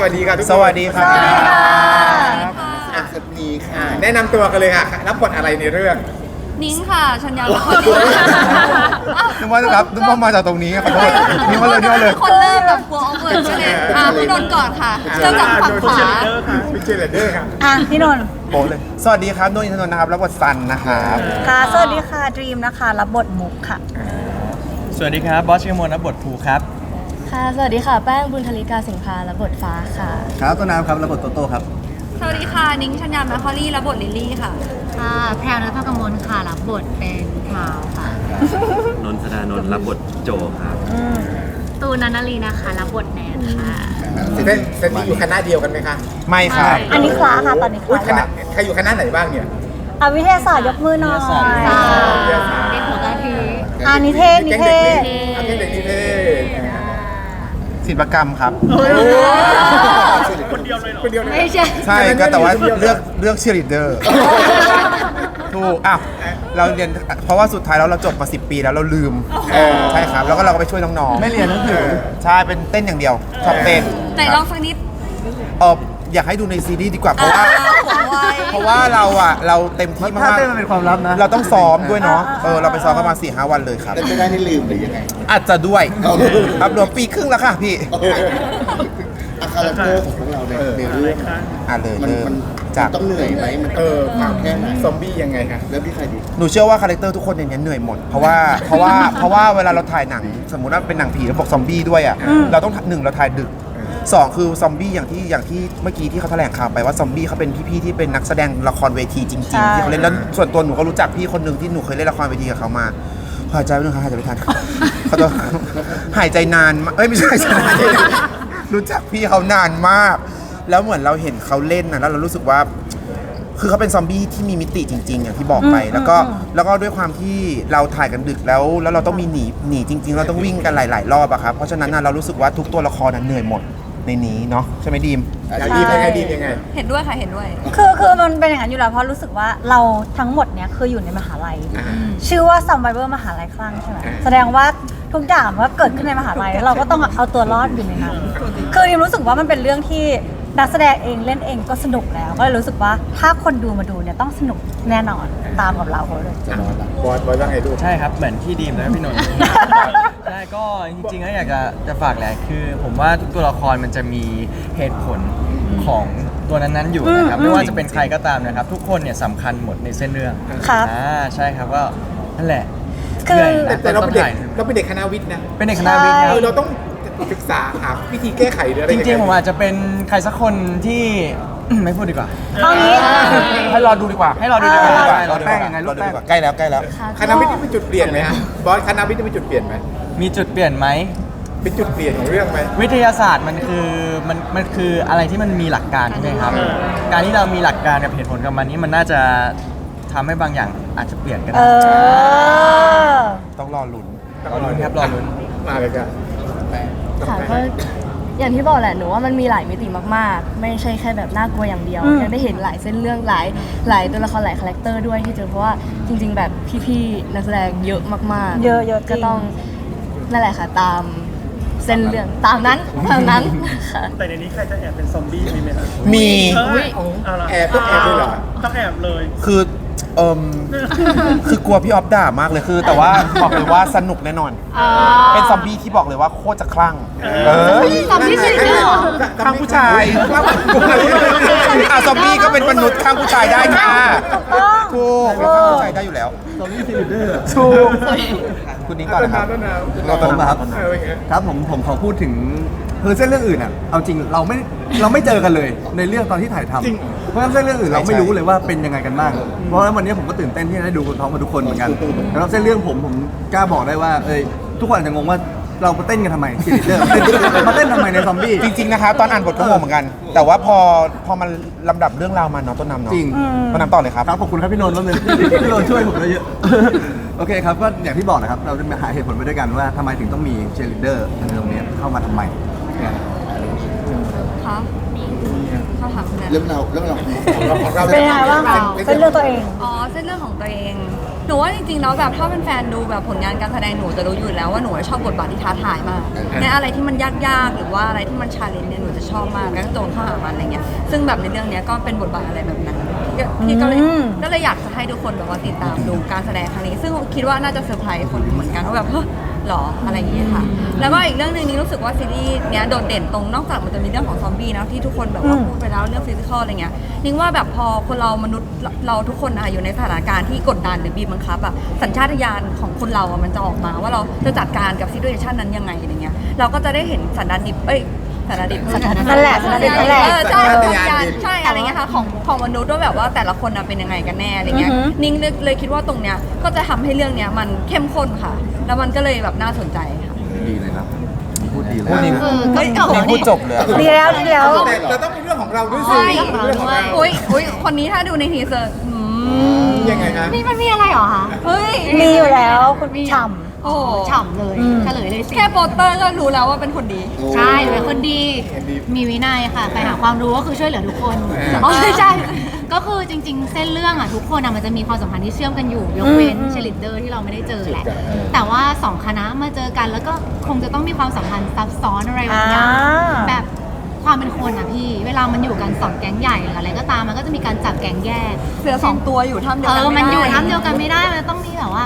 สวัสดีครับทุกคนสวัสดีครับ อะสวัสดีค่ะ แนะนำตัวกันเลยค่ะรับบทอะไรในเรื่อง นิ้งค่ะ ชัญญาละครดีนึกว่าครับนึกว่ามาจากตรงนี้ขอโทษนึกว่าเลยนึกว่าเลย คนเริ่มแบบกลัวออฟเวิร์ดใช่ไหมอะพี่นนท์ก่อนค่ะเริ่มจากฝั่งขวาพิเจเลเดอร์ค่ะอะพี่นนท์โอ้เลย สวัสดีครับโดนอินทนนท์นะครับ รับบทซันนะครับ ค่ะ สวัสดีค่ะ ดรีมนะคะ รับบทมุกค่ะ สวัสดีครับ บอสชิมอนรับบทภูครับ ค่ะ สวัสดีค่ะ แป้งบุญธลิกาสิงห์พาและบทฟ้าค่ะ ครับต้นน้ำครับรับบทโตโต้ครับ สวัสดีค่ะ นิ้งชัญญาแมคคอรี่และบทลิลลี่ค่ะ ค่ะ แพรวนัทกมลค่ะรับบทเป็นพราวค่ะ นนทนานนท์รับบทโจครับ ตูนนันนารีนะคะรับบทแนนค่ะ เซนเซนนี่อยู่คณะเดียวกันไหมคะไม่ครับ อันนี้คลาค่ะตอนนี้คอุ๊ยลาคณะใครอยู่คณะไหนบ้างเนี่ย อะวิทยาศาสตร์ยกมือหน่อยวิทยาศาสตร์ เด็กหัวกะทิ อ่านิเทศนิแก๊งเทเด็กศนี่เอาแก๊งเด็กนิเทศ ศิลปกรรมครับ คนเดียวเลยคนเดียวเลยไม่ใช่ ใช่ก็แต่ว่าเลือกเลือกเชียร์ลีดเดอร์ถูกอ้าวเราเรียนเพราะว่าสุดท้ายแล้วเราจบมา 10 ปีแล้วเราลืมใช่ครับ แล้วก็เราก็ไปช่วยน้องๆไม่เรียนนั่นคือใช่เป็นเต้นอย่างเดียวชอบเต้นไหนลองสักนิดเออ อยากให้ดูในซีรีส์ดีกว่าเพราะว่า หัวไวเพราะว่าเราอะเราเต็มที่มากๆมันเป็นความลับนะเราต้องซ้อมด้วยเนาะเออเราไปซ้อมกันมาสี่ห้าวันเลยครับแต่ไม่ได้ให้ลืมหรือยังไง อาจจะด้วยเอาเลยครับรวมปีครึ่งแล้วค่ะพี่อาคาแรคเตอร์ของพวกเราในในเรื่องอะเลยมันเริ่มมันจากต้องเหนื่อยไหมมันเออความแค่ไหนซอมบี้ยังไงคะเริ่มที่ใครดีหนูเชื่อว่าคาแรคเตอร์ทุกคนในนี้เหนื่อยหมด เพราะว่าเพราะว่าเพราะว่าเวลาเราถ่ายหนัง สมมุติว่าเป็นหนังผีแล้วบอกซอมบี้ด้วยอะเราต้องหนึ่งเราถ่ายดึก สองคือซอมบี้อย่างที่อย่างที่เมื่อกี้ที่เขาแถลงข่าวไปว่าซอมบี้เขาเป็นพี่ๆที่เป็นนักแสดงละครเวทีจริงใช่ๆที่เขาเล่นแล้วส่วนตัวหนูก็รู้จักพี่คนหนึ่งที่หนูเคยเล่นละครเวทีกับเขามาหายใจไม่ทันหายใจไม่ทันเขาตัวหายใจนานมากเอ้ยไม่ใช่รู้จักพี่เขานานมาก แล้วเหมือนเราเห็นเขาเล่นนะแล้วเรารู้สึกว่า คือเขาเป็นซอมบี้ที่มีมิติจริงๆอย่างที่บอกไป แล้วก็แล้วก็ด้วยความที่เราถ่ายกันดึกแล้ว แล้วเราต้องมีหนีหนีจริง ๆ เราต้องวิ่งกันหลาย ๆ รอบอะครับเพราะฉะนั้นน่ะเรารู้สึกว่าทุกตัวละครน่ะเหนื่อยหมด ในนี้เนาะใช่ไหมดีมอะดีมยังไงดีมยังไง เห็นด้วยค่ะเห็นด้วย คือคือมันเป็นอย่างนั้นอยู่แล้วเพราะรู้สึกว่าเราทั้งหมดเนี้ยคืออยู่ในมหาลัยอ่าชื่อว่า Survivor มหาลัยคลั่งใช่ไหมแสดงว่าทุกอย่างว่าเกิดขึ้นในมหาลัยแล้วเราก็ต้องเอาตัวรอดอยู่ในนั้นคือดิมรู้สึกว่ามันเป็นเรื่องที่ นักแสดงเองเล่นเองก็สนุกแล้ว ก็เลยรู้สึกว่าถ้าคนดูมาดูเนี่ยต้องสนุกแน่นอนตามกับเราเลยจะนอนหลับบอยบอยว่าไงดูใช่ครับ เหมือนที่ดีมและพี่นนท์ใช่ก็จริงๆแล้วอยากจะจะฝากแหละคือ ผมว่าทุกตัวละครมันจะมีเหตุผลของตัวนั้นๆอยู่นะครับไม่ว่าจะเป็นใครก็ตามนะครับ ทุกคนเนี่ยสำคัญหมดในเส้นเรื่องครับอ่าใช่ครับก็นั่นแหละคือเหนื่อยแต่นะแต่เราต้เป็อนงเด็กถ่ายเราเป็นเด็กคณะวิทย์นะเป็นเด็กคณะวิทย์คเอรับอเราต้อง ศึกษาหาวิธีแก้ไขหรืออะไรจริงๆ ผมอาจจะเป็นใครสักคนที่ ไม่พูดดีกว่า เอางี้ ให้รอดูดีกว่า ให้รอดูดีกว่าอ่ารอดูดีกแป้งว่ายังไงรอดูดีกว่าใกล้แล้วใกล้แล้ว คณะวิทย์นี่เป็นจุดเปลี่ยนไหมฮะบอยคณะวิทย์นี่เป็นจุดเปลี่ยนไหมมีจุดเปลี่ยนไหม เป็นจุดเปลี่ยนของเรื่องไหม วิทยาศาสตร์มันคือมันมันคืออะไรที่มันมีหลักการใช่ไหมครับ การที่เรามีหลักการกับเหตุผลกับมันนี้มันน่าจะทำให้บางอย่างอาจจะเปลี่ยนก็เอได้อ ต้องรอลุ้น รอลุ้นครับรอลุ้น มาเลยกัน ค่ะก็อย่างที่บอกแหละหนูว่ามันมีหลายมิติมากๆ ไม่ใช่แค่แบบน่ากลัวอย่างเดียวอืมยังได้เห็นหลายเส้นเรื่องหลายหลายตัวละครหลายคาแรคเตอร์ด้วยที่เจอเพราะว่าจริง ๆ แบบพี่ๆนักแสดงเยอะมากๆเยอะเยอะจริง ก็ต้องนั่นแหละค่ะตามเส้นเรื่องตามนั้นตามนั้นค่ะ แต่ในนี้ใครจะแอบเป็นซอมบี้มีไหมครับมี เอ้ยเอาละแอบต้องแอบด้วยเหรอ ต้องแอบเลย คือ เอิมคือกลัวพี่ออฟด่ามากเลยคือ แต่ว่าบอกเลยว่าสนุกแน่นอน เป็นซอมบี้ที่บอกเลยว่าโคตรจะคลั่งเออซอมบี้จริงเหรอข้างผู้ชายอะซอมบี้ก็เป็นมนุษย์ข้างผู้ชายได้ค่ะถูกแล้วข้างผู้ชายได้อยู่แล้วซอมบี้ซีลิเดอร์ถูกคุณนิ้งก่อนนะครับต้นน้ำรอต้นน้ำครับเออเป็นไงครับผมผมขอพูดถึงคือเส้นเรื่องอื่นอะเอาจริงเราไม่เราไม่เจอกันเลยในเรื่องตอนที่ถ่ายทำ เพราะฉะนั้นเส้นเรื่องอื่นเราไม่รู้เลยว่าเป็นยังไงกันบ้าง เพราะฉะนั้นวันนี้ผมก็ตื่นเต้นที่จะได้ดูพร้อมกับทุกคนเหมือนกันแล้วเส้นเรื่องผมผมกล้าบอกได้ว่าเอ้ยทุกคนอาจจะงงว่าเรามาเต้นกันทำไมซีรีส์เรื่องมาเต้นทำไมในซอมบี้จริงๆนะครับตอนอ่านบทก็งงเหมือนกัน แต่ว่าพอพอมันลำดับเรื่องราวมาเนาะต้นน้ำเนาะจริง ต้นน้ำต่อเลยครับ ครับขอบคุณครับพี่นนท์มากเลยพี่นนท์ช่วยผมเยอะโอเคครับก็อย่างที่บอกนะครับเราจะมาหาเหตุผลไปด้วยกันว่าทำไมถึงต้องมีเชลิเดอร์ในตรงนี้เข้ามาทำไมคะ เขาถามคุณแม่เรื่องเราเรื่องเราของเราเป็นยังไงบ้างคะเป็นเรื่องตัวเอง อ๋อเส้นเรื่องของตัวเอง หนูว่าจริงๆแล้วแบบถ้าเป็นแฟนดูแบบผลงานการแสดงหนูจะรู้อยู่แล้วว่าหนูชอบบทบาทที่ท้าทายมากในอะไรที่มันยากๆ หรือว่าอะไรที่มันชาเลนจ์เนี่ยหนูจะชอบมากแล้วก็โจนเข้าหามันอะไรเงี้ย ซึ่งแบบในเรื่องเนี้ยก็เป็นบทบาทอะไรแบบนั้นพี่ก็พี่ก็เลยอืม ก็เลยอยากจะให้ทุกคนแบบว่าติดตามดูการแสดงครั้งนี้ ซึ่งคิดว่าน่าจะเซอร์ไพรส์คนเหมือนกันว่าแบบเฮ้ย หรออะไรอย่างเงี้ยค่ะ แล้วก็อีกเรื่องหนึ่งนี้รู้สึกว่าซีรีส์เนี้ยโดดเด่นตรงนอกจากมันจะมีเรื่องของซอมบี้นะที่ทุกคนแบบว่าอืมพูดไปแล้วเรื่องฟิสิกอลอะไรเงี้ยนิ่งว่าแบบพอคนเรามนุษย์เราเราทุกคนอะอยู่ในสถานการณ์ที่กดดันหรือบีบบังคับอะสัญชาตญาณของคนเราอะมันจะออกมาว่าเราจะจัดการกับซีดูเอชันนั้นยังไงอะไรเงี้ยเราก็จะได้เห็นสันดานดิบเอ้ย สันดานดิบนั่นแหละสันดานดิบนั่นแหละเออใช่สัญชาตสัญญาณญาณดิบใช่อะไรเงี้ยค่ะของของมนุษย์ว่าแบบว่าแต่ละคนอะเป็นยังไงกันแน่อะไรเงี้ยอือหือ นิ่งเลยเลยคิดว่าตรงเนี้ยก็จะทำให้เรื่องเนี้ยมันเข้มข้นค่ะ แล้วมันก็เลยแบบน่าสนใจค่ะ ดีเลยครับ พูดดีเลยพูดดีเออก็จบนี่พูดจบเลยอะดีแล้วดีแล้ว แต่เราต้องเป็นเรื่องของเราด้วยสิใช่เรื่องของเราอุ้ยอุ้ยคนนี้ถ้าดูในทีเซอร์อืมยังไงคะนี่มันมีอะไรเหรอคะ เฮ้ย มีอยู่แล้วคุณฉ่ โอ้ฉ่ำเลยอืม เฉลยเลยสิ แค่โปสเตอร์ก็รู้แล้วว่าเป็นคนดี ใช่เป็นคนดี มีวินัยค่ะ ไปหาความรู้ก็คือช่วยเหลือทุกคนอ๋อไม่ใช่ ก็คือจริง ๆ เส้นเรื่องอะทุกคนอะมันจะมีความสัมพันธ์ที่เชื่อมกันอยู่ยกเว้นอืมเชลิดเดอร์ที่เราไม่ได้เจอแหละแต่ว่าสองคณะมาเจอกันแล้วก็คงจะต้องมีความสัมพันธ์ซับซ้อนอะไรำบาอ่างอย่างแบบความเป็นคนอะพี่ เวลามันอยู่กันสองแก๊งใหญ่หรืออะไรก็ตามมันก็จะมีการจับแก๊งแยก เสือสองตัวอยู่ท่ามเดียวเอกันอ มันอยู่ไได้ท่ามเดียวกันไม่ได้ มันต้องมีแบบว่า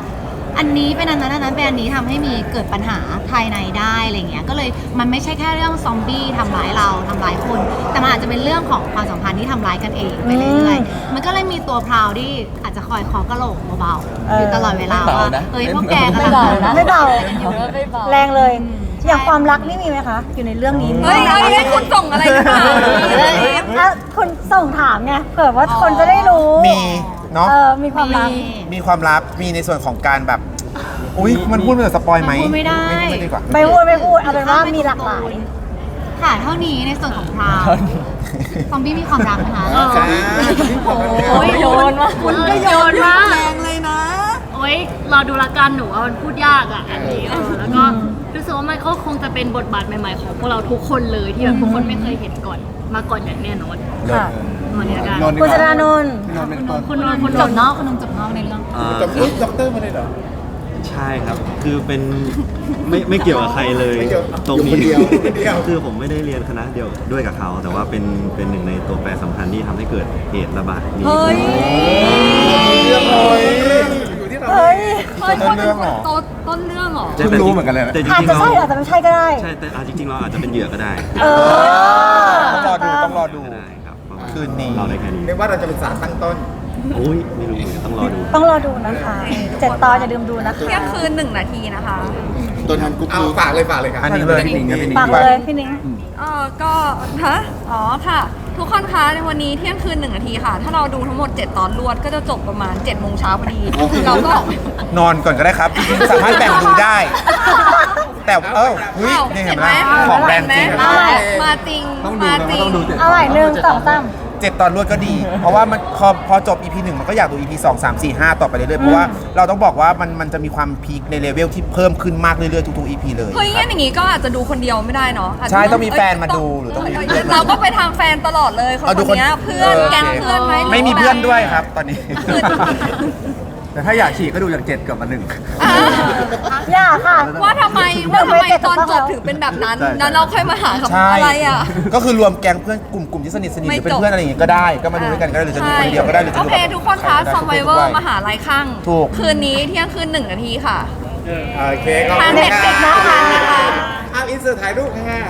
อันนี้เป็นอันนั้นอันนั้นเป็นอันนี้ทำให้มีเกิดปัญหาภายในได้อะไรเงี้ยก็เลยมันไม่ใช่แค่เรื่องซอมบี้ทำร้ายเราทำร้ายคน แต่มันอาจจะเป็นเรื่องของความสัมพันธ์ที่ทำร้ายกันเองไปเรื่อยๆมันก็เลยมีตัวพราวที่อาจจะคอยเคอกระโหลกเบาๆอยู่ตลอดเวลาไม่เบาว่านะเฮ้ยพวกแกไม่กำลังเบานะไม่เบาอยู่แล้วไม่เบา แรงเลย อย่างความรักนี่มีไหมคะ อยู่ในเรื่องนี้มีเฮ้ยไหมเฮ้ยให้คุณส่งอะไรหรือเปล่าอะคุณส่งถามไงเผื่อว่าคนจะได้รู้ มี เนาะเออมีความรัก มีความลับมีในส่วนของการแบบ อุ้ยมันพูดมันจะสปอยไหมมันพูดไม่ได้ ไม่ดีกว่าไม่พูดไม่พูดเอาเป็นว่ามีหลากหลาย ค่ะ เท่านี้ในส่วนของพราวซอมบี้มีความรักนะคะจ้าโอ้ยโยนว่ะคุณก็โยนว่ะแรงเลยนะ โอ๊ยรอดูละกันหนูว่ามันพูดยากอะอันนี้เออแล้วก็รู้สึกว่ามันก็คงจะเป็นบทบาทใหม่ๆ ของพวกเราทุกคนเลยที่แบบทุกคนไม่เคยเห็นก่อนมาก่อนอย่างแน่นอน ค่ะ มาเนี่ยกันนนท์ดีคุณกจว่ารานนท์นอนเป็นต้นคุณนนท์คุณนจนบท์นอกคุณนึงจบนอกในเรื่องอ่าจบปุ๊บด็อกเตอร์มาเลยเหรอ ใช่ครับ คือเป็นไม่ไม่เกี่ยวกับใครเลยไม่เกี่ยวตรงนี้อยู่คนเดียวอยู่คนเดียว คือผมไม่ได้เรียนคณะเดียวด้วยกับเขา แต่ว่าเป็นเป็นหนึ่งในตัวแปรสำคัญที่ทำให้เกิดเหตุระบาดนี้เฮ้ย เรื่องเลยอยู่ที่เราเฮ้ยเฮ้ยคนเป็นคนต้นต้นเรื่องเหรอใช่เพิ่งรู้เหมือนกันเลยนะ แต่จอาจริงจะๆใช่เราอาจจะไม่ใช่ก็ได้ ใช่แต่อะจริง ๆ เราอาจจะเป็นเหยื่อก็ได้ เออต้องรอดูต้องรอดู ก็ได้ ครับประมาณคืนนี้เราได้แค่นี้เรียกว่าเราจะเป็นสารตั้งต้น โอ้ยไม่รู้ต้องรอดู ต้องรอดูนะคะเจ็ดตอนอย่าลืมดูนะคะเที่ยงคืนหนึ่งนาทีนะคะตัวทันกุ๊กเอาฝากเลยฝากเลยค่ะอันนี้เลยพี่นิ้งครับพี่นิ้งฝากเลยพี่นิ้ง เออก็ฮะอ๋อค่ะ ทุกคนคะในวันนี้เที่ยงคืนหนึ่งนาทีค่ะ ถ้าเราดูทั้งหมด 7 ตอนรวดก็จะจบประมาณ7จ็ดโมงเช้าพอดี เราก็ นอนก่อนก็ได้ครับ สามารถแบ่งดูได้ แต่เออเฮ้ยอ้าวนี่เห็เห็นนไหไหมมของแบรนด์จริงเห็นไหมมาจริงต้องดูมานะจริงต้องดูเจ็ดเอาใหม่หนึ่งสองสาม เจ็ดตอนรวดก็ดี เพราะว่ามันพอพอจบ EP หนึ่งมันก็อยากดู EP สองสามสี่ห้าต่อไปเรื่อยๆ เพราะว่าเราต้องบอกว่ามันมันจะมีความพีคในเลเวลที่เพิ่มขึ้นมากเรื่อยๆ ทุกๆ EP เลย เฮ้ยงั้นอย่างงี้ก็อาจจะดูคนเดียวไม่ได้เนาะาจจะใช่ต้องมีแฟนมาดูหรือต้องมีเเพื่อนมาดูเราก็ไปทางแฟนตลอดเลยคนเอาดูคนเนี้ยเพื่อนแก๊งเพื่อนไหมหรืไม่มีว่าเพื่อนแบบด้วยครับ ตอนนี้ แต่ถ้าอยากฉีกก็ดูจากเจ็ดกลับมาหนึ่งอ่าอย่าค่ะ ว่าทำไมว่าทำไมตอนจบถึงเป็นแบบนั้นใช่ แล้วเราค่อยมาหาคำใช่อะไรอะ ก็คือรวมแก๊งเพื่อนกลุ่มกลุ่มที่สนิทสนิทหไม่รือเป็นจบเพื่อนอะไรอย่างงี้ก็ได้ ก็มาดูด้วยกันก็ได้หรือจะดูคนเดียวก็ได้หรือจะโอดูเคกับทุกคนคะใรก็ได้ Survivor ทุกเพศทุกวัยมหาลัยข้างถูก คืนนี้เที่ยงคืนหนึ่งนาทีค่ะ โอเคขอบทางคุณเน็ตฟลิกนะคะ เอาอินเสิร์ตถ่ายรูปค่ะ